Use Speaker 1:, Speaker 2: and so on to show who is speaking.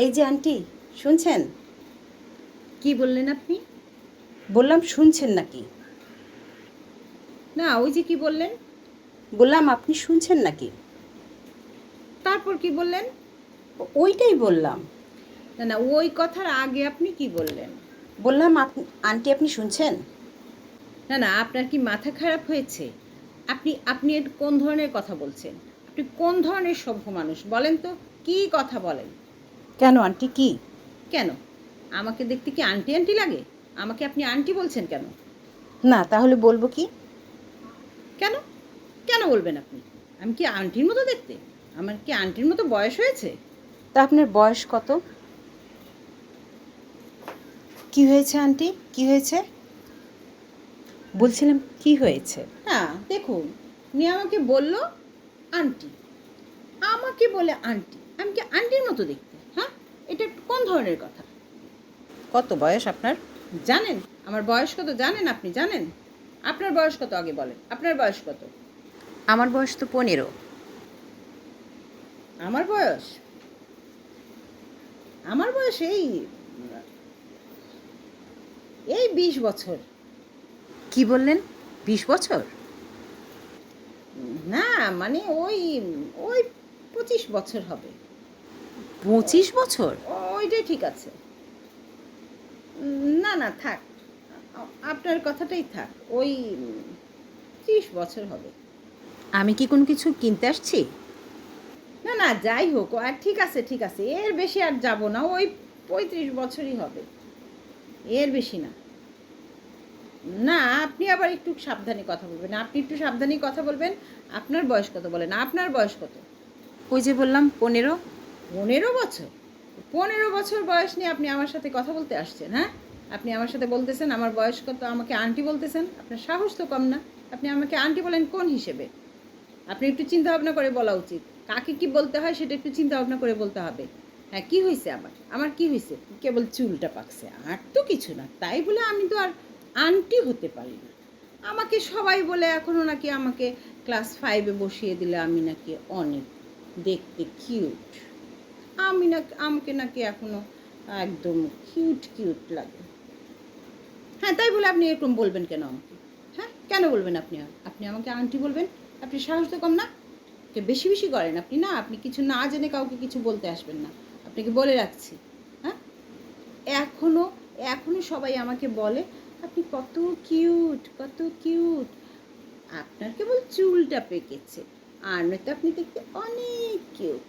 Speaker 1: এই যে আন্টি শুনছেন?
Speaker 2: কি বললেন আপনি?
Speaker 1: বললাম শুনছেন নাকি?
Speaker 2: না ওই যে কি বললেন?
Speaker 1: বললাম আপনি শুনছেন নাকি?
Speaker 2: তারপর কি বললেন?
Speaker 1: ওইটাই বললাম।
Speaker 2: না না ওই কথার আগে আপনি কি বললেন?
Speaker 1: বললাম আপনি আন্টি আপনি শুনছেন?
Speaker 2: না না আপনার কি মাথা খারাপ হয়েছে? আপনি আপনি কোন ধরনের কথা বলছেন? আপনি কোন ধরনের সভ্য মানুষ? বলেন তো কি কথা বলেন?
Speaker 1: কেন আন্টি কি?
Speaker 2: কেন? আমাকে দেখতে কি আন্টি আন্টি লাগে? আমাকে আপনি আন্টি বলছেন কেন?
Speaker 1: না তাহলে বলব কি?
Speaker 2: কেন? কেন বলবেন আপনি? আমি কি আন্টির মতো দেখতে? আমার কি আন্টির মতো বয়স হয়েছে?
Speaker 1: তা আপনার বয়স কত? কি হয়েছে আন্টি? কি হয়েছে? বলছিলাম কি হয়েছে?
Speaker 2: হ্যাঁ দেখুন উনি আমাকে বলল আন্টি। আমাকে বলে আন্টি। আমি কি আন্টির মতো হ্যাঁ এটা কোন ধরনের কথা?
Speaker 1: কত বয়স আপনার?
Speaker 2: জানেন? আমার বয়স কত জানেন আপনি? জানেন? আপনার বয়স কত আগে বলেন? আপনার বয়স কত?
Speaker 1: আমার বয়স তো পনেরো।
Speaker 2: আমার বয়স? আমার বয়স এই এই বিশ বছর।
Speaker 1: কি বললেন? বিশ বছর?
Speaker 2: না মানে ওই ওই পঁচিশ বছর হবে।
Speaker 1: পঁচিশ বছর?
Speaker 2: ওইটাই ঠিক আছে। না না থাক। আপনার কথাটাই থাক। ওই ত্রিশ বছর হবে।
Speaker 1: আমি কি কোনো কিছু কিনতে আসছি?
Speaker 2: না না যাই হোক। আর ঠিক আছে ঠিক আছে। এর বেশি আর যাব না। ওই পঁয়ত্রিশ বছরই হবে। এর বেশি না। না আপনি আবার একটু সাবধানে কথা বলবেন। আপনি একটু সাবধানে কথা বলবেন। আপনার বয়স কত বলেন? আপনার বয়স কত?
Speaker 1: ওই যে বললাম পনেরো।
Speaker 2: পনেরো বছর পনেরো বছর বয়স নিয়ে আপনি আমার সাথে কথা বলতে আসছেন হ্যাঁ? আপনি আমার সাথে বলতেছেন, আমার বয়স কত, আমাকে আন্টি বলতেছেন, আপনার সাহস তো কম না। আপনি আমাকে আন্টি বলেন কোন হিসেবে? আপনি একটু চিন্তা ভাবনা করে বলা উচিত। কাকে কি বলতে হয় সেটা একটু চিন্তা ভাবনা করে বলতে হবে। হ্যাঁ কি হয়েছে আমার আমার কি হয়েছে কেবল চুলটা পাকছে, আর তো কিছু না। তাই বলে আমি তো আর আন্টি হতে পারি না। আমাকে সবাই বলে এখনও নাকি আমাকে ক্লাস ফাইভে বসিয়ে দিলে আমি নাকি অনেক দেখতে কিউট আমি না, আমাকে নাকি এখনও একদম কিউট কিউট লাগে। হ্যাঁ তাই বলে আপনি এরকম বলবেন কেন আমাকে? হ্যাঁ কেন বলবেন আপনি? আপনি আমাকে আন্টি বলবেন? আপনি সাহস তো কম না? বেশি বেশি করেন আপনি? না, আপনি কিছু না জেনে কাউকে কিছু বলতে আসবেন না। আপনাকে বলে রাখছি হ্যাঁ? এখনও এখনও সবাই আমাকে বলে, আপনি কত কিউট কত কিউট আপনার কেবল চুলটা পেকেছে, আর নয়তো আপনি দেখতে অনেক কিউট